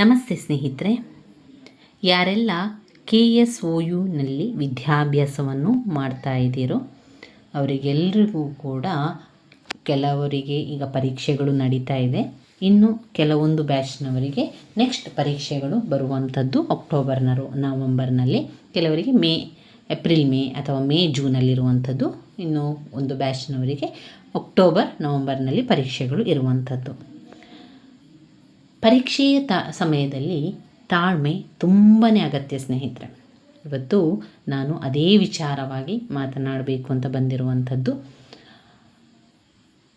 ನಮಸ್ತೆ ಸ್ನೇಹಿತರೆ. ಯಾರೆಲ್ಲ ಕೆ ಎಸ್ ಒ ಯುನಲ್ಲಿ ವಿದ್ಯಾಭ್ಯಾಸವನ್ನು ಮಾಡ್ತಾ ಇದ್ದೀರೋ, ಅವರಿಗೆಲ್ರಿಗೂ ಕೂಡ ಕೆಲವರಿಗೆ ಈಗ ಪರೀಕ್ಷೆಗಳು ನಡೀತಾ ಇದೆ. ಇನ್ನು ಕೆಲವೊಂದು ಬ್ಯಾಚ್ನವರಿಗೆ ನೆಕ್ಸ್ಟ್ ಪರೀಕ್ಷೆಗಳು ಬರುವಂಥದ್ದು ಅಕ್ಟೋಬರ್ನರು, ನವಂಬರ್ನಲ್ಲಿ. ಕೆಲವರಿಗೆ ಮೇ, ಏಪ್ರಿಲ್ ಮೇ ಅಥವಾ ಮೇ, ಜೂನಲ್ಲಿರುವಂಥದ್ದು. ಇನ್ನು ಒಂದು ಬ್ಯಾಚ್ನವರಿಗೆ ಅಕ್ಟೋಬರ್, ನವಂಬರ್ನಲ್ಲಿ ಪರೀಕ್ಷೆಗಳು ಇರುವಂಥದ್ದು. ಪರೀಕ್ಷೆಯ ತ, ಸಮಯದಲ್ಲಿ ತಾಳ್ಮೆ ತುಂಬಾ ಅಗತ್ಯ, ಸ್ನೇಹಿತರೆ. ಇವತ್ತು ನಾನು ಅದೇ ವಿಚಾರವಾಗಿ ಮಾತನಾಡಬೇಕು ಅಂತ ಬಂದಿರುವಂಥದ್ದು.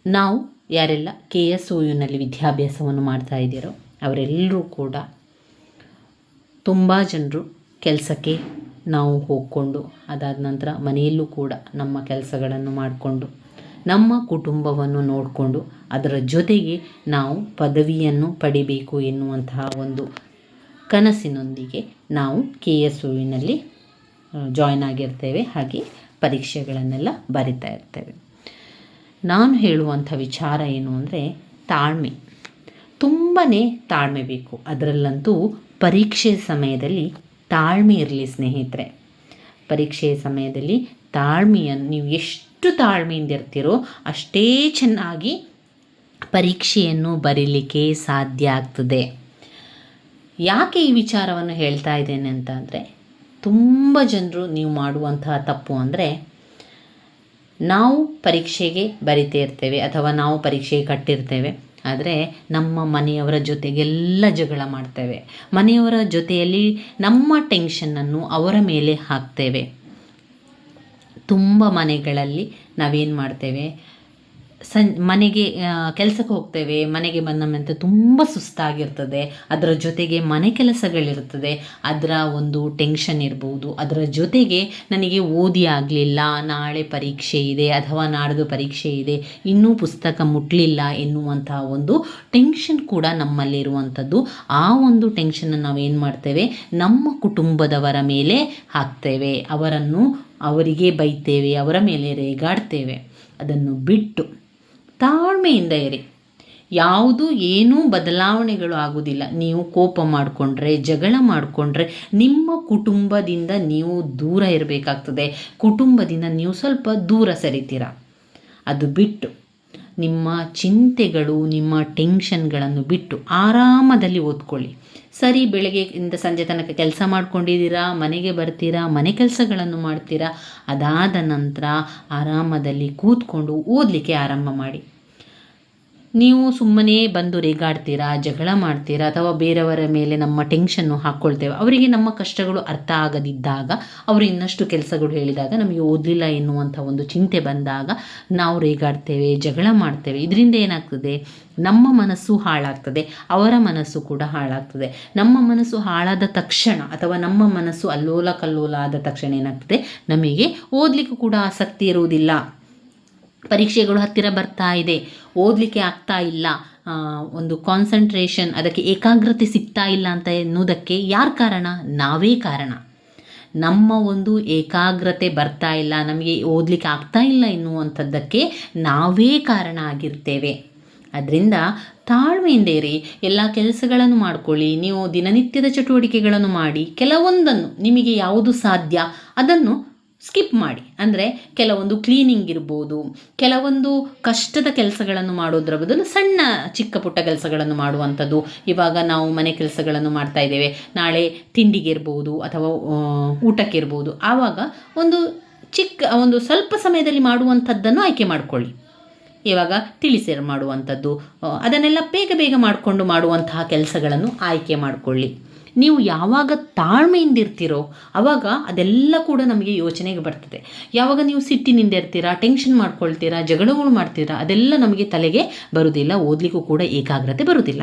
ನಾವು ಯಾರೆಲ್ಲ ಕೆ ಎಸ್ ಒ ಯುನಲ್ಲಿ ವಿದ್ಯಾಭ್ಯಾಸವನ್ನು ಮಾಡ್ತಾ ಇದ್ದೀರೋ, ಅವರೆಲ್ಲರೂ ಕೂಡ ತುಂಬ ಜನರು ಕೆಲಸಕ್ಕೆ ನಾವು ಹೋಗಿಕೊಂಡು, ಅದಾದ ನಂತರ ಮನೆಯಲ್ಲೂ ಕೂಡ ನಮ್ಮ ಕೆಲಸಗಳನ್ನು ಮಾಡಿಕೊಂಡು ನಮ್ಮ ಕುಟುಂಬವನ್ನು ನೋಡಿಕೊಂಡು ಅದರ ಜೊತೆಗೆ ನಾವು ಪದವಿಯನ್ನು ಪಡಿಬೇಕು ಎನ್ನುವಂತಹ ಒಂದು ಕನಸಿನೊಂದಿಗೆ ನಾವು ಕೆ ಎಸ್ ಯುವಿನಲ್ಲಿ ಜಾಯ್ನ್ ಆಗಿರ್ತೇವೆ. ಹಾಗೆ ಪರೀಕ್ಷೆಗಳನ್ನೆಲ್ಲ ಬರಿತಾ ಇರ್ತೇವೆ. ನಾನು ಹೇಳುವಂಥ ವಿಚಾರ ಏನು ಅಂದರೆ, ತಾಳ್ಮೆ. ತುಂಬಾ ತಾಳ್ಮೆ ಬೇಕು. ಅದರಲ್ಲಂತೂ ಪರೀಕ್ಷೆ ಸಮಯದಲ್ಲಿ ತಾಳ್ಮೆ ಇರಲಿ ಸ್ನೇಹಿತರೆ. ಪರೀಕ್ಷೆಯ ಸಮಯದಲ್ಲಿ ತಾಳ್ಮೆಯನ್ನು ನೀವು ಎಷ್ಟು ತಾಳ್ಮೆಯಿಂದ ಇರ್ತೀರೋ ಅಷ್ಟೇ ಚೆನ್ನಾಗಿ ಪರೀಕ್ಷೆಯನ್ನು ಬರೀಲಿಕ್ಕೆ ಸಾಧ್ಯ ಆಗ್ತದೆ. ಯಾಕೆ ಈ ವಿಚಾರವನ್ನು ಹೇಳ್ತಾ ಇದ್ದೇನೆ ಅಂತ ಅಂದರೆ, ತುಂಬ ಜನರು ನೀವು ಮಾಡುವಂತಹ ತಪ್ಪು ಅಂದರೆ, ನಾವು ಪರೀಕ್ಷೆಗೆ ಬರಿತೇ ಇರ್ತೇವೆ ಅಥವಾ ನಾವು ಪರೀಕ್ಷೆಗೆ ಕಟ್ಟಿರ್ತೇವೆ, ಆದರೆ ನಮ್ಮ ಮನೆಯವರ ಜೊತೆಗೆಲ್ಲ ಜಗಳ ಮಾಡ್ತೇವೆ. ಮನೆಯವರ ಜೊತೆಯಲ್ಲಿ ನಮ್ಮ ಟೆನ್ಷನ್ನನ್ನು ಅವರ ಮೇಲೆ ಹಾಕ್ತೇವೆ. ತುಂಬ ಮನೆಗಳಲ್ಲಿ ನಾವೇನು ಮಾಡ್ತೇವೆ? ಸಂ, ಮನೆಗೆ ಕೆಲಸಕ್ಕೆ ಹೋಗ್ತೇವೆ, ಮನೆಗೆ ಬಂದ ನಂತರ ತುಂಬ ಸುಸ್ತಾಗಿರ್ತದೆ, ಅದರ ಜೊತೆಗೆ ಮನೆ ಕೆಲಸಗಳಿರ್ತದೆ ಅದರ ಒಂದು ಟೆನ್ಷನ್ ಇರ್ಬೋದು, ಅದರ ಜೊತೆಗೆ ನನಗೆ ಓದಿ ಆಗಲಿಲ್ಲ, ನಾಳೆ ಪರೀಕ್ಷೆ ಇದೆ, ಅಥವಾ ನಾಡ್ದು ಪರೀಕ್ಷೆ ಇದೆ, ಇನ್ನೂ ಪುಸ್ತಕ ಮುಟ್ಟಲಿಲ್ಲ ಎನ್ನುವಂತಹ ಒಂದು ಟೆನ್ಷನ್ ಕೂಡ ನಮ್ಮಲ್ಲಿರುವಂಥದ್ದು. ಆ ಒಂದು ಟೆನ್ಷನ್ನ ನಾವೇನು ಮಾಡ್ತೇವೆ? ನಮ್ಮ ಕುಟುಂಬದವರ ಮೇಲೆ ಹಾಕ್ತೇವೆ, ಅವರನ್ನು ಅವರಿಗೆ ಬೈತೇವೆ, ಅವರ ಮೇಲೆ ರೇಗಾಡ್ತೇವೆ. ಅದನ್ನು ಬಿಟ್ಟು ತಾಳ್ಮೆಯಿಂದ ಇರಿ. ಯಾವುದು ಏನೂ ಬದಲಾವಣೆಗಳು ಆಗುವುದಿಲ್ಲ. ನೀವು ಕೋಪ ಮಾಡಿಕೊಂಡ್ರೆ, ಜಗಳ ಮಾಡಿಕೊಂಡ್ರೆ, ನಿಮ್ಮ ಕುಟುಂಬದಿಂದ ನೀವು ದೂರ ಇರಬೇಕಾಗ್ತದೆ. ಕುಟುಂಬದಿಂದ ನೀವು ಸ್ವಲ್ಪ ದೂರ ಸರಿತೀರ. ಅದು ಬಿಟ್ಟು ನಿಮ್ಮ ಚಿಂತೆಗಳು, ನಿಮ್ಮ ಟೆನ್ಷನ್ಗಳನ್ನು ಬಿಟ್ಟು ಆರಾಮದಲ್ಲಿ ಓದ್ಕೊಳ್ಳಿ. ಸರಿ, ಬೆಳಗ್ಗೆಯಿಂದ ಸಂಜೆ ತನಕ ಕೆಲಸ ಮಾಡ್ಕೊಂಡಿದ್ದೀರಾ? ಮನೆಗೆ ಬರ್ತೀರಾ? ಮನೆ ಕೆಲಸಗಳನ್ನು ಮಾಡ್ತೀರಾ? ಅದಾದ ನಂತರ ಆರಾಮದಲ್ಲಿ ಕೂತ್ಕೊಂಡು ಓದಲಿಕ್ಕೆ ಆರಂಭ ಮಾಡಿ. ನೀವು ಸುಮ್ಮನೆ ಬಂದು ರೇಗಾಡ್ತೀರಾ, ಜಗಳ ಮಾಡ್ತೀರಾ ಅಥವಾ ಬೇರೆಯವರ ಮೇಲೆ ನಮ್ಮ ಟೆನ್ಷನ್ನು ಹಾಕ್ಕೊಳ್ತೇವೆ ಅವರಿಗೆ ನಮ್ಮ ಕಷ್ಟಗಳು ಅರ್ಥ ಆಗದಿದ್ದಾಗ, ಅವರು ಇನ್ನಷ್ಟು ಕೆಲಸಗಳು ಹೇಳಿದಾಗ, ನಮಗೆ ಓದಲಿಲ್ಲ ಎನ್ನುವಂಥ ಒಂದು ಚಿಂತೆ ಬಂದಾಗ ನಾವು ರೇಗಾಡ್ತೇವೆ, ಜಗಳ ಮಾಡ್ತೇವೆ. ಇದರಿಂದ ಏನಾಗ್ತದೆ? ನಮ್ಮ ಮನಸ್ಸು ಹಾಳಾಗ್ತದೆ, ಅವರ ಮನಸ್ಸು ಕೂಡ ಹಾಳಾಗ್ತದೆ. ನಮ್ಮ ಮನಸ್ಸು ಹಾಳಾದ ತಕ್ಷಣ ಅಥವಾ ನಮ್ಮ ಮನಸ್ಸು ಅಲ್ಲೋಲ ಕಲ್ಲೋಲ ಆದ ತಕ್ಷಣ ಏನಾಗ್ತದೆ? ನಮಗೆ ಓದಲಿಕ್ಕೂ ಕೂಡ ಆಸಕ್ತಿ ಇರುವುದಿಲ್ಲ. ಪರೀಕ್ಷೆಗಳು ಹತ್ತಿರ ಬರ್ತಾ ಇದೆ. ಓದಲಿಕ್ಕೆ ಆಗ್ತಾ ಇಲ್ಲ. ಒಂದು ಕಾನ್ಸಂಟ್ರೇಷನ್ ಅದಕ್ಕೆ ಏಕಾಗ್ರತೆ ಸಿಗ್ತಾ ಇಲ್ಲ ಅಂತ ಎನ್ನುವುದಕ್ಕೆ ಯಾರು ಕಾರಣ? ನಾವೇ ಕಾರಣ. ನಮ್ಮ ಒಂದು ಏಕಾಗ್ರತೆ ಬರ್ತಾ ಇಲ್ಲ, ನಮಗೆ ಓದಲಿಕ್ಕೆ ಆಗ್ತಾ ಇಲ್ಲ ಎನ್ನುವಂಥದ್ದಕ್ಕೆ ನಾವೇ ಕಾರಣ ಆಗಿರ್ತೇವೆ. ಅದರಿಂದ ತಾಳ್ಮೆಯಿಂದ ಇರಿ ಎಲ್ಲ ಕೆಲಸಗಳನ್ನು ಮಾಡಿಕೊಳ್ಳಿ, ನೀವು ದಿನನಿತ್ಯದ ಚಟುವಟಿಕೆಗಳನ್ನು ಮಾಡಿ, ಕೆಲವೊಂದನ್ನು, ನಿಮಗೆ ಯಾವುದು ಸಾಧ್ಯ ಅದನ್ನು ಸ್ಕಿಪ್ ಮಾಡಿ. ಅಂದರೆ ಕೆಲವೊಂದು ಕ್ಲೀನಿಂಗ್ ಇರ್ಬೋದು, ಕೆಲವೊಂದು ಕಷ್ಟದ ಕೆಲಸಗಳನ್ನು ಮಾಡೋದ್ರ ಬದಲು ಸಣ್ಣ ಚಿಕ್ಕ ಪುಟ್ಟ ಕೆಲಸಗಳನ್ನು ಮಾಡುವಂಥದ್ದು. ಇವಾಗ ನಾವು ಮನೆ ಕೆಲಸಗಳನ್ನು ಮಾಡ್ತಾ ಇದ್ದೇವೆ. ನಾಳೆ ತಿಂಡಿಗೆ ಇರ್ಬೋದು ಅಥವಾ ಊಟಕ್ಕಿರ್ಬೋದು ಆವಾಗ ಒಂದು ಚಿಕ್ಕ, ಒಂದು ಸ್ವಲ್ಪ ಸಮಯದಲ್ಲಿ ಮಾಡುವಂಥದ್ದನ್ನು ಆಯ್ಕೆ ಮಾಡಿಕೊಳ್ಳಿ. ಇವಾಗ ತಿಳಿಸಿರು ಮಾಡುವಂಥದ್ದು ಅದನ್ನೆಲ್ಲ ಬೇಗ ಬೇಗ ಮಾಡಿಕೊಂಡು ಮಾಡುವಂತಹ ಕೆಲಸಗಳನ್ನು ಆಯ್ಕೆ ಮಾಡಿಕೊಳ್ಳಿ. ನೀವು ಯಾವಾಗ ತಾಳ್ಮೆಯಿಂದ ಇರ್ತೀರೋ ಆವಾಗ ಅದೆಲ್ಲ ಕೂಡ ನಮಗೆ ಯೋಚನೆಗೆ ಬರ್ತದೆ. ಯಾವಾಗ ನೀವು ಸಿಟ್ಟಿನಿಂದ ಇರ್ತೀರಾ, ಟೆನ್ಷನ್ ಮಾಡ್ಕೊಳ್ತೀರಾ, ಜಗಳಗಳು ಮಾಡ್ತೀರಾ, ಅದೆಲ್ಲ ನಮಗೆ ತಲೆಗೆ ಬರುವುದಿಲ್ಲ ಓದಲಿಕ್ಕೂ ಕೂಡ ಏಕಾಗ್ರತೆ ಬರುವುದಿಲ್ಲ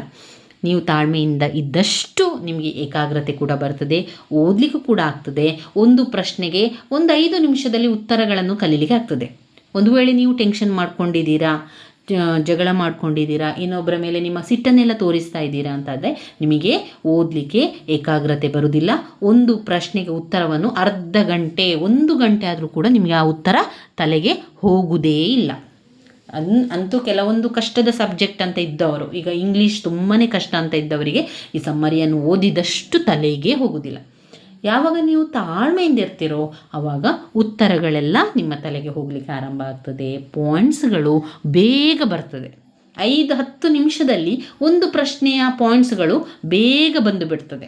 ನೀವು ತಾಳ್ಮೆಯಿಂದ ಇದ್ದಷ್ಟು ನಿಮಗೆ ಏಕಾಗ್ರತೆ ಕೂಡ ಬರ್ತದೆ, ಓದಲಿಕ್ಕೂ ಕೂಡ ಆಗ್ತದೆ. ಒಂದು ಪ್ರಶ್ನೆಗೆ ಒಂದು ಐದು ನಿಮಿಷದಲ್ಲಿ ಉತ್ತರಗಳನ್ನು ಕಲೀಲಿಕ್ಕೆ ಆಗ್ತದೆ. ಒಂದು ವೇಳೆ ನೀವು ಟೆನ್ಷನ್ ಮಾಡ್ಕೊಂಡಿದ್ದೀರಾ ಜಗಳ ಮಾಡ್ಕೊಂಡಿದ್ದೀರಾ? ಇನ್ನೊಬ್ಬರ ಮೇಲೆ ನಿಮ್ಮ ಸಿಟ್ಟನ್ನೆಲ್ಲ ತೋರಿಸ್ತಾ ಇದ್ದೀರಾ ಅಂತಂದರೆ ನಿಮಗೆ ಓದಲಿಕ್ಕೆ ಏಕಾಗ್ರತೆ ಬರುವುದಿಲ್ಲ. ಒಂದು ಪ್ರಶ್ನೆಗೆ ಉತ್ತರವನ್ನು ಅರ್ಧ ಗಂಟೆ, ಒಂದು ಗಂಟೆ ಆದರೂ ಕೂಡ ನಿಮಗೆ ಆ ಉತ್ತರ ತಲೆಗೆ ಹೋಗುವುದೇ ಇಲ್ಲ. ಅನ್, ಅಂತೂ ಕೆಲವೊಂದು ಕಷ್ಟದ ಸಬ್ಜೆಕ್ಟ್ ಅಂತ ಇದ್ದವರು, ಈಗ ಇಂಗ್ಲೀಷ್ ತುಂಬಾ ಕಷ್ಟ ಅಂತ ಇದ್ದವರಿಗೆ ಈ ಸಮ್ಮರಿಯನ್ನು ಓದಿದಷ್ಟು ತಲೆಗೆ ಹೋಗುವುದಿಲ್ಲ ಯಾವಾಗ ನೀವು ತಾಳ್ಮೆಯಿಂದ ಇರ್ತೀರೋ ಆವಾಗ ಉತ್ತರಗಳೆಲ್ಲ ನಿಮ್ಮ ತಲೆಗೆ ಹೋಗಲಿಕ್ಕೆ ಆರಂಭ ಆಗ್ತದೆ. ಪಾಯಿಂಟ್ಸ್ಗಳು ಬೇಗ ಬರ್ತದೆ. ಐದು ಹತ್ತು ನಿಮಿಷದಲ್ಲಿ ಒಂದು ಪ್ರಶ್ನೆಯ ಪಾಯಿಂಟ್ಸ್ಗಳು ಬೇಗ ಬಂದು ಬಿಡ್ತದೆ.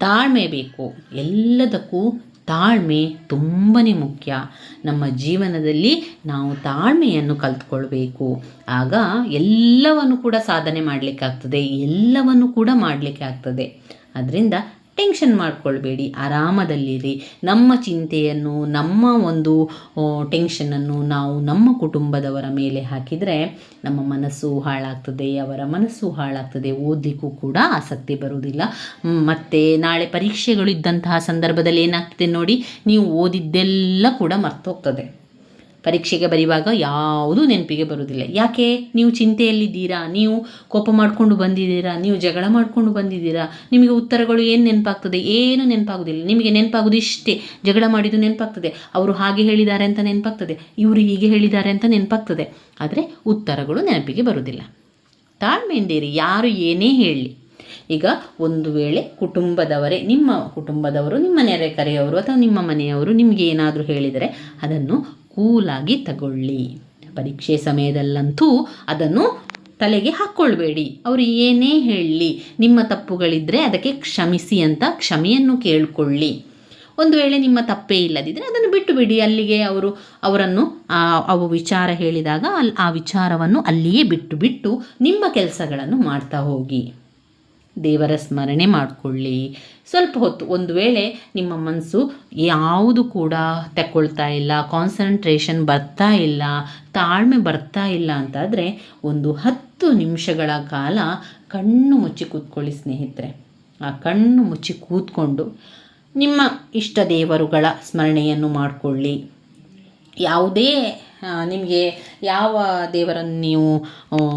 ತಾಳ್ಮೆ ಬೇಕು. ಎಲ್ಲದಕ್ಕೂ ತಾಳ್ಮೆ ತುಂಬಾ ಮುಖ್ಯ. ನಮ್ಮ ಜೀವನದಲ್ಲಿ ನಾವು ತಾಳ್ಮೆಯನ್ನು ಕಲ್ತ್ಕೊಳ್ಬೇಕು. ಆಗ ಎಲ್ಲವನ್ನು ಕೂಡ ಸಾಧನೆ ಮಾಡಲಿಕ್ಕಾಗ್ತದೆ. ಎಲ್ಲವನ್ನು ಕೂಡ ಮಾಡಲಿಕ್ಕೆ ಆಗ್ತದೆ ಅದರಿಂದ ಟೆನ್ಷನ್ ಮಾಡ್ಕೊಳ್ಬೇಡಿ, ಆರಾಮದಲ್ಲಿರಿ. ನಮ್ಮ ಚಿಂತೆಯನ್ನು, ನಮ್ಮ ಒಂದು ಟೆನ್ಷನನ್ನು ನಾವು ನಮ್ಮ ಕುಟುಂಬದವರ ಮೇಲೆ ಹಾಕಿದರೆ ನಮ್ಮ ಮನಸ್ಸು ಹಾಳಾಗ್ತದೆ, ಅವರ ಮನಸ್ಸು ಹಾಳಾಗ್ತದೆ, ಓದಲಿಕ್ಕೂ ಕೂಡ ಆಸಕ್ತಿ ಬರುವುದಿಲ್ಲ. ಮತ್ತು ನಾಳೆ ಪರೀಕ್ಷೆಗಳು ಇದ್ದಂತಹ ಸಂದರ್ಭದಲ್ಲಿ ಏನಾಗ್ತದೆ ನೋಡಿ, ನೀವು ಓದಿದ್ದೆಲ್ಲ ಕೂಡ ಮರ್ತೋಗ್ತದೆ. ಪರೀಕ್ಷೆಗೆ ಬರೆಯುವಾಗ ಯಾವುದೂ ನೆನಪಿಗೆ ಬರುವುದಿಲ್ಲ. ಯಾಕೆ? ನೀವು ಚಿಂತೆಯಲ್ಲಿದ್ದೀರಾ? ನೀವು ಕೋಪ ಮಾಡಿಕೊಂಡು ಬಂದಿದ್ದೀರಾ? ನೀವು ಜಗಳ ಮಾಡಿಕೊಂಡು ಬಂದಿದ್ದೀರಾ? ನಿಮಗೆ ಉತ್ತರಗಳು ಏನು ನೆನಪಾಗ್ತದೆ? ಏನು ನೆನಪಾಗುವುದಿಲ್ಲ ನಿಮಗೆ ನೆನಪಾಗೋದು ಇಷ್ಟೇ. ಜಗಳ ಮಾಡಿದ್ದು ನೆನಪಾಗ್ತದೆ. ಅವರು ಹಾಗೆ ಹೇಳಿದ್ದಾರೆ ಅಂತ ನೆನಪಾಗ್ತದೆ. ಇವರು ಹೀಗೆ ಹೇಳಿದ್ದಾರೆ ಅಂತ ನೆನಪಾಗ್ತದೆ. ಆದರೆ ಉತ್ತರಗಳು ನೆನಪಿಗೆ ಬರುವುದಿಲ್ಲ. ತಾಳ್ಮೆಯಿಂದಿರಿ. ಯಾರು ಏನೇ ಹೇಳಲಿ ಈಗ ಒಂದು ವೇಳೆ ಕುಟುಂಬದವರೇ, ನಿಮ್ಮ ಕುಟುಂಬದವರು, ನಿಮ್ಮ ನೆರೆಕರೆಯವರು ಅಥವಾ ನಿಮ್ಮ ಮನೆಯವರು ನಿಮಗೆ ಏನಾದರೂ ಹೇಳಿದರೆ ಅದನ್ನು ಕೂಲಾಗಿ ತಗೊಳ್ಳಿ. ಪರೀಕ್ಷೆ ಸಮಯದಲ್ಲಂತೂ ಅದನ್ನು ತಲೆಗೆ ಹಾಕ್ಕೊಳ್ಬೇಡಿ ಅವರು ಏನೇ ಹೇಳಲಿ ನಿಮ್ಮ ತಪ್ಪುಗಳಿದ್ದರೆ ಅದಕ್ಕೆ ಕ್ಷಮಿಸಿ ಅಂತ ಕ್ಷಮೆಯನ್ನು ಕೇಳಿಕೊಳ್ಳಿ. ಒಂದು ವೇಳೆ ನಿಮ್ಮ ತಪ್ಪೇ ಇಲ್ಲದಿದ್ದರೆ ಅದನ್ನು ಬಿಟ್ಟು ಬಿಡಿ ಅಲ್ಲಿಗೆ ಅವರು, ಅವರನ್ನು ಅವು ವಿಚಾರ ಹೇಳಿದಾಗ ಅಲ್ಲಿ ಆ ವಿಚಾರವನ್ನು ಅಲ್ಲಿಯೇ ಬಿಟ್ಟು ಬಿಟ್ಟು ನಿಮ್ಮ ಕೆಲಸಗಳನ್ನು ಮಾಡ್ತಾ ಹೋಗಿ. ದೇವರ ಸ್ಮರಣೆ ಮಾಡಿಕೊಳ್ಳಿ. ಸ್ವಲ್ಪ ಹೊತ್ತು, ಒಂದು ವೇಳೆ ನಿಮ್ಮ ಮನಸ್ಸು ಯಾವುದು ಕೂಡ ತಗೊಳ್ತಾ ಇಲ್ಲ ಕಾನ್ಸಂಟ್ರೇಷನ್ ಬರ್ತಾ ಇಲ್ಲ, ತಾಳ್ಮೆ ಬರ್ತಾ ಇಲ್ಲ ಅಂತಾದರೆ ಒಂದು ಹತ್ತು ನಿಮಿಷಗಳ ಕಾಲ ಕಣ್ಣು ಮುಚ್ಚಿ ಕೂತ್ಕೊಳ್ಳಿ ಸ್ನೇಹಿತರೆ. ಆ ಕಣ್ಣು ಮುಚ್ಚಿ ಕೂತ್ಕೊಂಡು ನಿಮ್ಮ ಇಷ್ಟ ದೇವರುಗಳ ಸ್ಮರಣೆಯನ್ನು ಮಾಡಿಕೊಳ್ಳಿ. ಯಾವುದೇ ನಿಮಗೆ ಯಾವ ದೇವರನ್ನು ನೀವು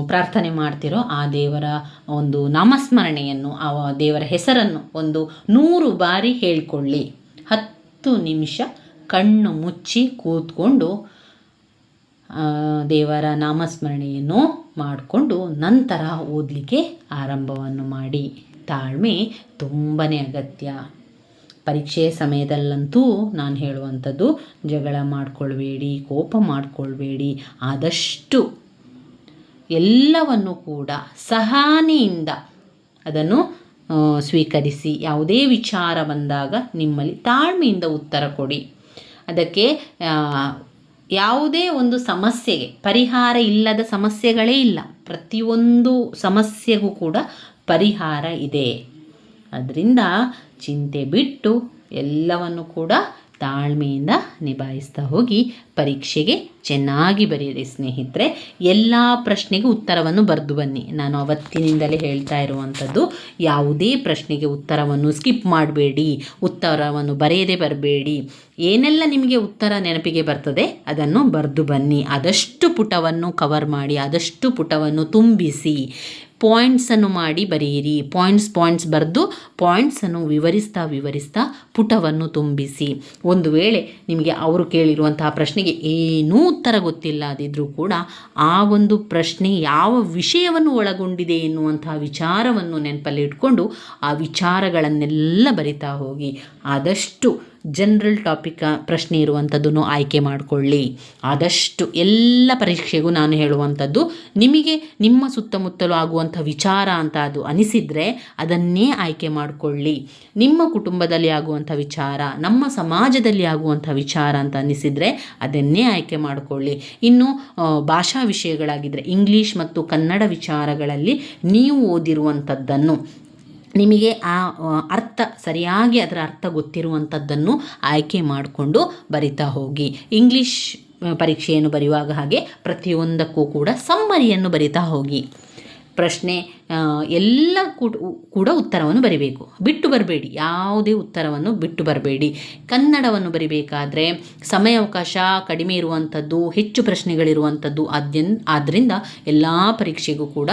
ಪ್ರಾರ್ಥನೆ ಮಾಡ್ತೀರೋ ಆ ದೇವರ ಒಂದು ನಾಮಸ್ಮರಣೆಯನ್ನು, ಆ ದೇವರ ಹೆಸರನ್ನು ಒಂದು ನೂರು ಬಾರಿ ಹೇಳಿಕೊಳ್ಳಿ. ಹತ್ತು ನಿಮಿಷ ಕಣ್ಣು ಮುಚ್ಚಿ ಕೂತ್ಕೊಂಡು ದೇವರ ನಾಮಸ್ಮರಣೆಯನ್ನು ಮಾಡಿಕೊಂಡು ನಂತರ ಓದಲಿಕ್ಕೆ ಆರಂಭವನ್ನು ಮಾಡಿ. ತಾಳ್ಮೆ ತುಂಬಾ ಅಗತ್ಯ. ಪರೀಕ್ಷೆ ಸಮಯದಲ್ಲಂತೂ ನಾನು ಹೇಳುವಂಥದ್ದು, ಜಗಳ ಮಾಡಿಕೊಳ್ಬೇಡಿ, ಕೋಪ ಮಾಡಿಕೊಳ್ಬೇಡಿ, ಆದಷ್ಟು ಎಲ್ಲವನ್ನು ಕೂಡ ಸಹನೆಯಿಂದ ಅದನ್ನು ಸ್ವೀಕರಿಸಿ, ಯಾವುದೇ ವಿಚಾರ ಬಂದಾಗ ನಿಮ್ಮಲ್ಲಿ ತಾಳ್ಮೆಯಿಂದ ಉತ್ತರ ಕೊಡಿ. ಅದಕ್ಕೆ ಯಾವುದೇ ಒಂದು ಸಮಸ್ಯೆಗೆ, ಪರಿಹಾರ ಇಲ್ಲದ ಸಮಸ್ಯೆಗಳೇ ಇಲ್ಲ, ಪ್ರತಿಯೊಂದು ಸಮಸ್ಯೆಗೂ ಕೂಡ ಪರಿಹಾರ ಇದೆ. ಅದರಿಂದ ಚಿಂತೆ ಬಿಟ್ಟು ಎಲ್ಲವನ್ನು ಕೂಡ ತಾಳ್ಮೆಯಿಂದ ನಿಭಾಯಿಸ್ತಾ ಹೋಗಿ ಪರೀಕ್ಷೆಗೆ ಚೆನ್ನಾಗಿ ಬರೆಯಿರಿ ಸ್ನೇಹಿತರೆ. ಎಲ್ಲ ಪ್ರಶ್ನೆಗೆ ಉತ್ತರವನ್ನು ಬರೆದು ಬನ್ನಿ. ನಾನು ಅವತ್ತಿನಿಂದಲೇ ಹೇಳ್ತಾ ಇರುವಂಥದ್ದು, ಯಾವುದೇ ಪ್ರಶ್ನೆಗೆ ಉತ್ತರವನ್ನು ಸ್ಕಿಪ್ ಮಾಡಬೇಡಿ. ಉತ್ತರವನ್ನು ಬರೆಯದೇ ಬರಬೇಡಿ. ಏನೆಲ್ಲ ನಿಮಗೆ ಉತ್ತರ ನೆನಪಿಗೆ ಬರ್ತದೆ, ಅದನ್ನು ಬರೆದು ಬನ್ನಿ. ಆದಷ್ಟು ಪುಟವನ್ನು ಕವರ್ ಮಾಡಿ, ಆದಷ್ಟು ಪುಟವನ್ನು ತುಂಬಿಸಿ ಪಾಯಿಂಟ್ಸನ್ನು ಮಾಡಿ ಬರೆಯಿರಿ. ಪಾಯಿಂಟ್ಸ್ ಪಾಯಿಂಟ್ಸ್ ಬರೆದು ಪಾಯಿಂಟ್ಸನ್ನು ವಿವರಿಸ್ತಾ ವಿವರಿಸ್ತಾ ಪುಟವನ್ನು ತುಂಬಿಸಿ. ಒಂದು ವೇಳೆ ನಿಮಗೆ ಅವರು ಕೇಳಿರುವಂತಹ ಪ್ರಶ್ನೆಗೆ ಏನೂ ಉತ್ತರ ಗೊತ್ತಿಲ್ಲ ಅದಿದ್ರೂ ಕೂಡ ಆ ಒಂದು ಪ್ರಶ್ನೆ ಯಾವ ವಿಷಯವನ್ನು ಒಳಗೊಂಡಿದೆ ಎನ್ನುವಂತಹ ವಿಚಾರವನ್ನು ನೆನಪಲ್ಲಿ ಇಟ್ಕೊಂಡು ಆ ವಿಚಾರಗಳನ್ನೆಲ್ಲ ಬರಿತಾ ಹೋಗಿ ಆದಷ್ಟು ಜನರಲ್ ಟಾಪಿಕ್ ಪ್ರಶ್ನೆ ಇರುವಂಥದ್ದನ್ನು ಆಯ್ಕೆ ಮಾಡಿಕೊಳ್ಳಿ. ಆದಷ್ಟು ಎಲ್ಲ ಪರೀಕ್ಷೆಗೂ ನಾನು ಹೇಳುವಂಥದ್ದು ನಿಮಗೆ ನಿಮ್ಮ ಸುತ್ತಮುತ್ತಲು ಆಗುವಂಥ ವಿಚಾರ ಅಂತ ಅದು ಅನಿಸಿದರೆ ಅದನ್ನೇ ಆಯ್ಕೆ ಮಾಡಿಕೊಳ್ಳಿ. ನಿಮ್ಮ ಕುಟುಂಬದಲ್ಲಿ ಆಗುವಂಥ ವಿಚಾರ, ನಮ್ಮ ಸಮಾಜದಲ್ಲಿ ಆಗುವಂಥ ವಿಚಾರ ಅಂತ ಅನಿಸಿದರೆ ಅದನ್ನೇ ಆಯ್ಕೆ ಮಾಡಿಕೊಳ್ಳಿ. ಇನ್ನು ಭಾಷಾ ವಿಷಯಗಳಾಗಿದ್ದರೆ ಇಂಗ್ಲೀಷ್ ಮತ್ತು ಕನ್ನಡ ವಿಚಾರಗಳಲ್ಲಿ ನೀವು ಓದಿರುವಂಥದ್ದನ್ನು ನಿಮಗೆ ಆ ಅರ್ಥ, ಸರಿಯಾಗಿ ಅದರ ಅರ್ಥ ಗೊತ್ತಿರುವಂಥದ್ದನ್ನು ಆಯ್ಕೆ ಮಾಡಿಕೊಂಡು ಬರಿತಾ ಹೋಗಿ. ಇಂಗ್ಲೀಷ್ ಪರೀಕ್ಷೆಯನ್ನು ಬರೆಯುವಾಗ ಹಾಗೆ ಪ್ರತಿಯೊಂದಕ್ಕೂ ಕೂಡ ಸಮ್ಮರಿಯನ್ನು ಬರಿತಾ ಹೋಗಿ. ಪ್ರಶ್ನೆ ಎಲ್ಲ ಕೂಡ ಉತ್ತರವನ್ನು ಬರಿಬೇಕು. ಬಿಟ್ಟು ಬರಬೇಡಿ. ಯಾವುದೇ ಉತ್ತರವನ್ನು ಬಿಟ್ಟು ಬರಬೇಡಿ. ಕನ್ನಡವನ್ನು ಬರಿಬೇಕಾದ್ರೆ ಸಮಯಾವಕಾಶ ಕಡಿಮೆ ಇರುವಂಥದ್ದು, ಹೆಚ್ಚು ಪ್ರಶ್ನೆಗಳಿರುವಂಥದ್ದು ಆದ್ಯನ್ ಆದ್ದರಿಂದ ಎಲ್ಲ ಪರೀಕ್ಷೆಗೂ ಕೂಡ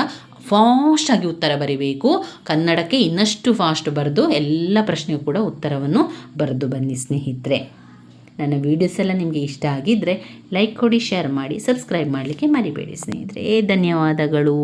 ಫಾಸ್ಟಾಗಿ ಉತ್ತರ ಬರಿಬೇಕು. ಕನ್ನಡಕ್ಕೆ ಇನ್ನಷ್ಟು ಫಾಸ್ಟ್ ಬರೆದು ಎಲ್ಲ ಪ್ರಶ್ನೆಗೂ ಕೂಡ ಉತ್ತರವನ್ನು ಬರೆದು ಬನ್ನಿ ಸ್ನೇಹಿತರೆ. ನನ್ನ ವೀಡಿಯೋಸ್ ಎಲ್ಲ ನಿಮಗೆ ಇಷ್ಟ ಆಗಿದ್ದರೆ ಲೈಕ್ ಕೊಡಿ ಶೇರ್ ಮಾಡಿ ಸಬ್ಸ್ಕ್ರೈಬ್ ಮಾಡಲಿಕ್ಕೆ ಮರಿಬೇಡಿ ಸ್ನೇಹಿತರೆ. ಧನ್ಯವಾದಗಳು.